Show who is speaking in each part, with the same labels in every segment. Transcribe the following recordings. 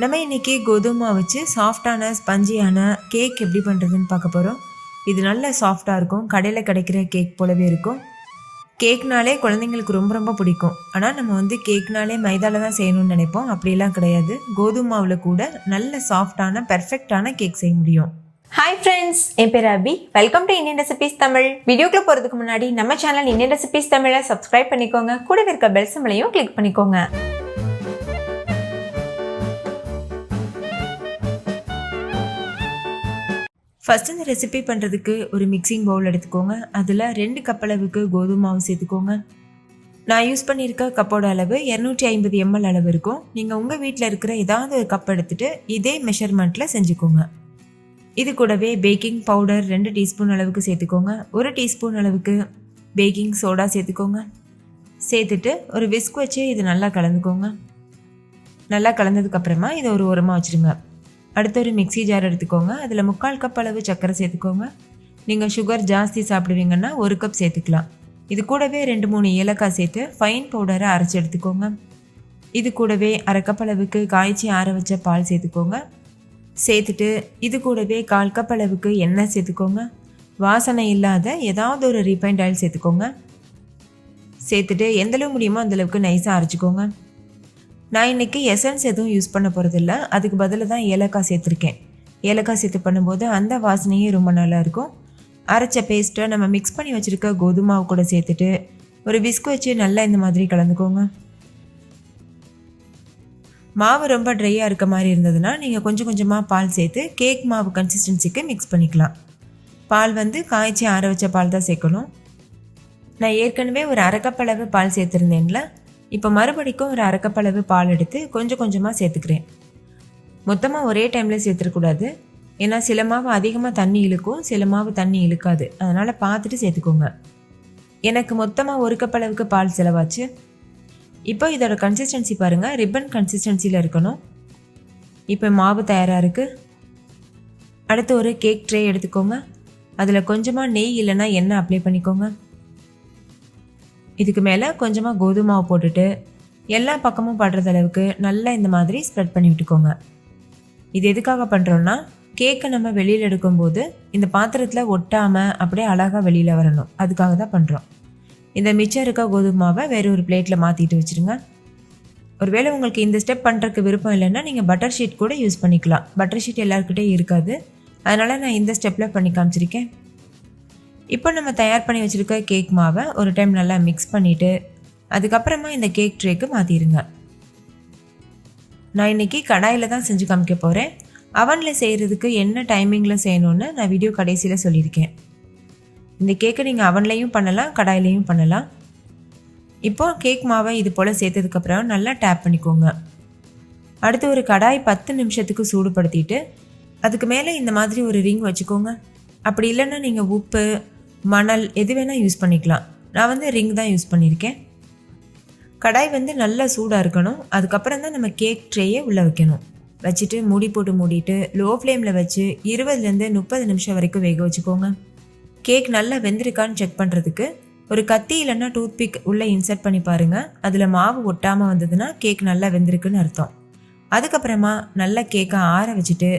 Speaker 1: நம்ம இன்றைக்கி கோதுமை வச்சு சாஃப்டான ஸ்பஞ்சியான கேக் எப்படி பண்ணுறதுன்னு பார்க்க போகிறோம் இது நல்ல சாஃப்டாக இருக்கும். கடையில் கிடைக்கிற கேக் போலவே இருக்கும். கேக்னாலே குழந்தைங்களுக்கு ரொம்ப ரொம்ப பிடிக்கும். ஆனால் நம்ம வந்து கேக்னாலே மைதாவில் தான் செய்யணும்னு நினைப்போம். அப்படிலாம் கிடையாது. கோதுமை மாவில் கூட நல்ல சாஃப்டான பெர்ஃபெக்டான கேக் செய்ய முடியும்.
Speaker 2: ஹாய் ஃப்ரெண்ட்ஸ் என் பேர் Abhi. Welcome to Indian recipes Tamil வீடியோக்குள்ள போகிறதுக்கு முன்னாடி நம்ம சேனல் இந்தியன் ரெசிபிஸ் தமிழை சப்ஸ்கிரைப் பண்ணிக்கோங்க. கூடவே இருக்க பெல் சிம்பளையும் கிளிக் பண்ணிக்கோங்க.
Speaker 1: ஃபஸ்ட் இந்த ரெசிபி பண்ணுறதுக்கு ஒரு மிக்சிங் பவுல் எடுத்துக்கோங்க. அதில் ரெண்டு கப் அளவுக்கு கோதுமை மாவு சேர்த்துக்கோங்க. நான் யூஸ் பண்ணியிருக்க கப்போட அளவு இரநூற்றி ஐம்பது எம்எல் அளவு இருக்கும். நீங்கள் உங்கள் வீட்டில் இருக்கிற ஏதாவது ஒரு கப் எடுத்துகிட்டு இதே மெஷர்மெண்ட்டில் செஞ்சுக்கோங்க. இது கூடவே பேக்கிங் பவுடர் ரெண்டு டீஸ்பூன் அளவுக்கு சேர்த்துக்கோங்க. ஒரு டீஸ்பூன் அளவுக்கு பேக்கிங் சோடா சேர்த்துக்கோங்க. சேர்த்துட்டு ஒரு விஸ்க் வச்சு இது நல்லா கலந்துக்கோங்க. நல்லா கலந்ததுக்கப்புறமா இதை ஒரு உரமாக வச்சுருங்க. அடுத்து ஒரு மிக்ஸி ஜார் எடுத்துக்கோங்க. அதில் முக்கால் கப் அளவு சர்க்கரை சேர்த்துக்கோங்க. நீங்கள் சுகர் ஜாஸ்தி சாப்பிடுவீங்கன்னா ஒரு கப் சேர்த்துக்கலாம். இது கூடவே ரெண்டு மூணு ஏலக்காய் சேர்த்து ஃபைன் பவுடரை அரைச்சி எடுத்துக்கோங்க. இது கூடவே அரை கப் அளவுக்கு காய்ச்சி ஆற வச்ச பால் சேர்த்துக்கோங்க. சேர்த்துட்டு இது கூடவே கால் கப் அளவுக்கு எண்ணெய் சேர்த்துக்கோங்க. வாசனை இல்லாத ஏதாவது ஒரு ரீஃபைண்ட் ஆயில் சேர்த்துக்கோங்க. சேர்த்துட்டு எந்தளவு முடியுமோ அந்தளவுக்கு நைஸாக அரைச்சிக்கோங்க. நான் இன்றைக்கி எசன்ஸ் எதுவும் யூஸ் பண்ண போகிறதில்ல அதுக்கு பதிலாக தான் ஏலக்காய் சேர்த்துருக்கேன். ஏலக்காய் சேர்த்து பண்ணும்போது அந்த வாசனையே ரொம்ப நல்லா இருக்கும். அரைச்ச பேஸ்ட்டை நம்ம மிக்ஸ் பண்ணி வச்சுருக்க கோதுமாவு கூட சேர்த்துட்டு ஒரு விஸ்க் வச்சு நல்லா இந்த மாதிரி கலந்துக்கோங்க. மாவு ரொம்ப ட்ரையாக இருக்க மாதிரி இருந்ததுன்னா நீங்கள் கொஞ்சம் கொஞ்சமாக பால் சேர்த்து கேக் மாவு கன்சிஸ்டன்சிக்கு மிக்ஸ் பண்ணிக்கலாம். பால் வந்து காய்ச்சி ஆற வச்ச பால் தான் சேர்க்கணும். நான் ஏற்கனவே ஒரு அரைக்கப்பளவு பால் சேர்த்துருந்தேன்ல. இப்போ மறுபடிக்கும் ஒரு அரைக்கப்பளவு பால் எடுத்து கொஞ்சம் கொஞ்சமாக சேர்த்துக்கிறேன். மொத்தமாக ஒரே டைமில் சேர்த்துக்கூடாது ஏன்னா சில மாவு அதிகமாக தண்ணி இழுக்கும் சில மாவு தண்ணி இழுக்காது. அதனால் பார்த்துட்டு சேர்த்துக்கோங்க. எனக்கு மொத்தமாக ஒரு கப் அளவுக்கு பால் செலவாச்சு. இப்போ இதோட கன்சிஸ்டன்சி பாருங்கள் ரிப்பன் கன்சிஸ்டன்சியில் இருக்கணும். இப்போ மாவு தயாராக இருக்குது அடுத்து ஒரு கேக் ட்ரே எடுத்துக்கோங்க. அதில் கொஞ்சமாக நெய் இல்லைன்னா எண்ணெய் அப்ளை பண்ணிக்கோங்க. இதுக்கு மேலே கொஞ்சமாக கோதுமை மாவு போட்டுட்டு எல்லா பக்கமும் படுறது அளவுக்கு நல்லா இந்த மாதிரி ஸ்ப்ரெட் பண்ணி விட்டுக்கோங்க. இது எதுக்காக பண்ணுறோன்னா கேக்கை நம்ம வெளியில் எடுக்கும்போது இந்த பாத்திரத்தில் ஒட்டாமல் அப்படியே அழகாக வெளியில் வரணும். அதுக்காக தான் பண்ணுறோம் இந்த மிச்சம் இருக்க கோதுமை மாவை வேறு ஒரு பிளேட்டில் மாற்றிட்டு வச்சுருங்க. ஒருவேளை உங்களுக்கு இந்த ஸ்டெப் பண்ணுறதுக்கு விருப்பம் இல்லைன்னா நீங்கள் பட்டர் ஷீட் கூட யூஸ் பண்ணிக்கலாம். பட்டர் ஷீட் எல்லாருக்கிட்டே இருக்காது. அதனால் நான் இந்த ஸ்டெப்பில் பண்ணி காமிச்சிருக்கேன். இப்போ நம்ம தயார் பண்ணி வச்சுருக்க கேக் மாவை ஒரு டைம் நல்லா மிக்ஸ் பண்ணிவிட்டு அதுக்கப்புறமா இந்த கேக் ட்ரேக்கு மாற்றிடுங்க நான் இன்றைக்கி கடாயில் தான் செஞ்சு காமிக்க போகிறேன் அவனில் செய்கிறதுக்கு என்ன டைமிங்கில் செய்யணுன்னு நான் வீடியோ கடைசியில் சொல்லியிருக்கேன். இந்த கேக்கை நீங்கள் அவன்லேயும் பண்ணலாம் கடாயிலையும் பண்ணலாம். இப்போது கேக் மாவை இது போல் சேர்த்ததுக்கப்புறம் நல்லா டேப் பண்ணிக்கோங்க. அடுத்து ஒரு கடாய் பத்து நிமிஷத்துக்கு சூடுபடுத்திட்டு அதுக்கு மேலே இந்த மாதிரி ஒரு ரிங் வச்சுக்கோங்க. அப்படி இல்லைன்னா நீங்கள் உப்பு மணல் எது வேணால் யூஸ் பண்ணிக்கலாம். நான் வந்து ரிங் தான் யூஸ் பண்ணியிருக்கேன் கடாய் வந்து நல்லா சூடாக இருக்கணும். அதுக்கப்புறம் தான் நம்ம கேக் ட்ரேயை உள்ளே வைக்கணும். வச்சுட்டு மூடி போட்டு மூடிட்டு லோ ஃப்ளேமில் வச்சு இருபதுலேருந்து முப்பது நிமிஷம் வரைக்கும் வேக வச்சுக்கோங்க. கேக் நல்லா வெந்திருக்கான்னு செக் பண்ணுறதுக்கு ஒரு கத்தி இல்லைன்னா டூத்பிக் உள்ளே இன்சர்ட் பண்ணி பாருங்கள் அதில் மாவு ஒட்டாமல் வந்ததுன்னா கேக் நல்லா வெந்திருக்குன்னு அர்த்தம். அதுக்கப்புறமா நல்லா கேக்கை ஆற வச்சுட்டு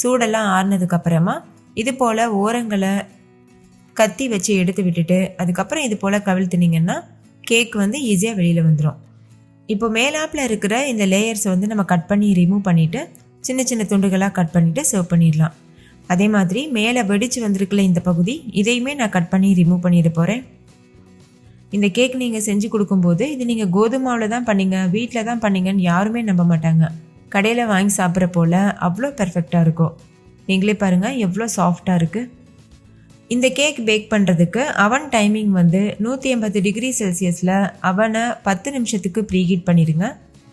Speaker 1: சூடெல்லாம் ஆறுனதுக்கப்புறமா இது போல் ஓரங்களை கத்தி வச்சு எடுத்து விட்டுட்டு அதுக்கப்புறம் இது போல் கவிழ்த்துனீங்கன்னா கேக் வந்து ஈஸியாக வெளியில் வந்துடும் இப்போ மேலாப்பில் இருக்கிற இந்த லேயர்ஸை வந்து நம்ம கட் பண்ணி ரிமூவ் பண்ணிவிட்டு சின்ன சின்ன துண்டுகளாக கட் பண்ணிவிட்டு சர்வ் பண்ணிடலாம். அதே மாதிரி மேலே வெடிச்சு வந்திருக்குல இந்த பகுதி இதையுமே நான் கட் பண்ணி ரிமூவ் பண்ணிட போகிறேன் இந்த கேக் நீங்கள் செஞ்சு கொடுக்கும்போது இது நீங்கள் கோதுமாவில் தான் பண்ணீங்க வீட்டில் தான் பண்ணீங்கன்னு யாருமே நம்ப மாட்டாங்க. கடையில் வாங்கி சாப்பிட்ற போல் அவ்வளோ பெர்ஃபெக்டாக இருக்கும். நீங்களே பாருங்கள் எவ்வளோ சாஃப்டாக இருக்குது இந்த கேக் பேக் பண்ணுறதுக்கு அவன் டைமிங் வந்து நூற்றி எண்பது டிகிரி செல்சியஸில் அவனை பத்து நிமிஷத்துக்கு ப்ரீஹீட் பண்ணிடுங்க.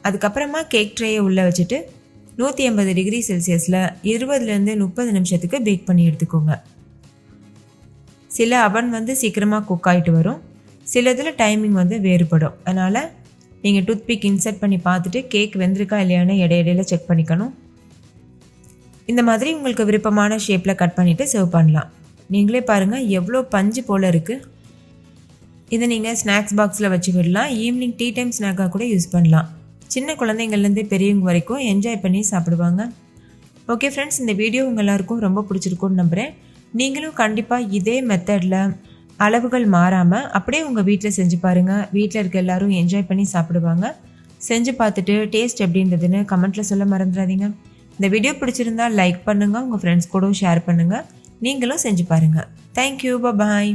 Speaker 1: அதுக்கப்புறமா கேக் ட்ரேயை உள்ளே வச்சுட்டு நூற்றி எண்பது டிகிரி செல்சியஸில் இருபதுலேருந்து முப்பது நிமிஷத்துக்கு பேக் பண்ணி எடுத்துக்கோங்க. சில அவன் வந்து சீக்கிரமாக குக் ஆகிட்டு வரும். சில இதில் டைமிங் வந்து வேறுபடும். அதனால் நீங்கள் டூத்பிக் இன்சர்ட் பண்ணி பார்த்துட்டு கேக் வெந்திருக்கா இல்லையான்னு இடையிடையில செக் பண்ணிக்கணும். இந்த மாதிரி உங்களுக்கு விருப்பமான ஷேப்பில் கட் பண்ணிவிட்டு சர்வ் பண்ணலாம். நீங்களே பாருங்கள் எவ்வளோ பஞ்சு போல் இருக்குது இதை நீங்கள் ஸ்நாக்ஸ் பாக்ஸில் வச்சு விடலாம் ஈவினிங் டீ டைம் ஸ்நாக்காக கூட யூஸ் பண்ணலாம். சின்ன குழந்தைங்கள்லேருந்து பெரியவங்க வரைக்கும் என்ஜாய் பண்ணி சாப்பிடுவாங்க. ஓகே ஃப்ரெண்ட்ஸ் இந்த வீடியோ உங்கள் எல்லாருக்கும் ரொம்ப பிடிச்சிருக்கும்னு நம்புகிறேன் நீங்களும் கண்டிப்பாக இதே மெத்தடில் அளவுகள் மாறாமல் அப்படியே உங்கள் வீட்டில் செஞ்சு பாருங்கள் வீட்டில் இருக்க எல்லோரும் என்ஜாய் பண்ணி சாப்பிடுவாங்க. செஞ்சு பார்த்துட்டு டேஸ்ட் எப்படின்றதுன்னு கமெண்ட்டில் சொல்ல மறந்துடாதீங்க. இந்த வீடியோ பிடிச்சிருந்தா லைக் பண்ணுங்கள் உங்கள் ஃப்ரெண்ட்ஸ் கூட ஷேர் பண்ணுங்கள் நீங்களும் செஞ்சு பாருங்கள் தேங்க்யூ பாய்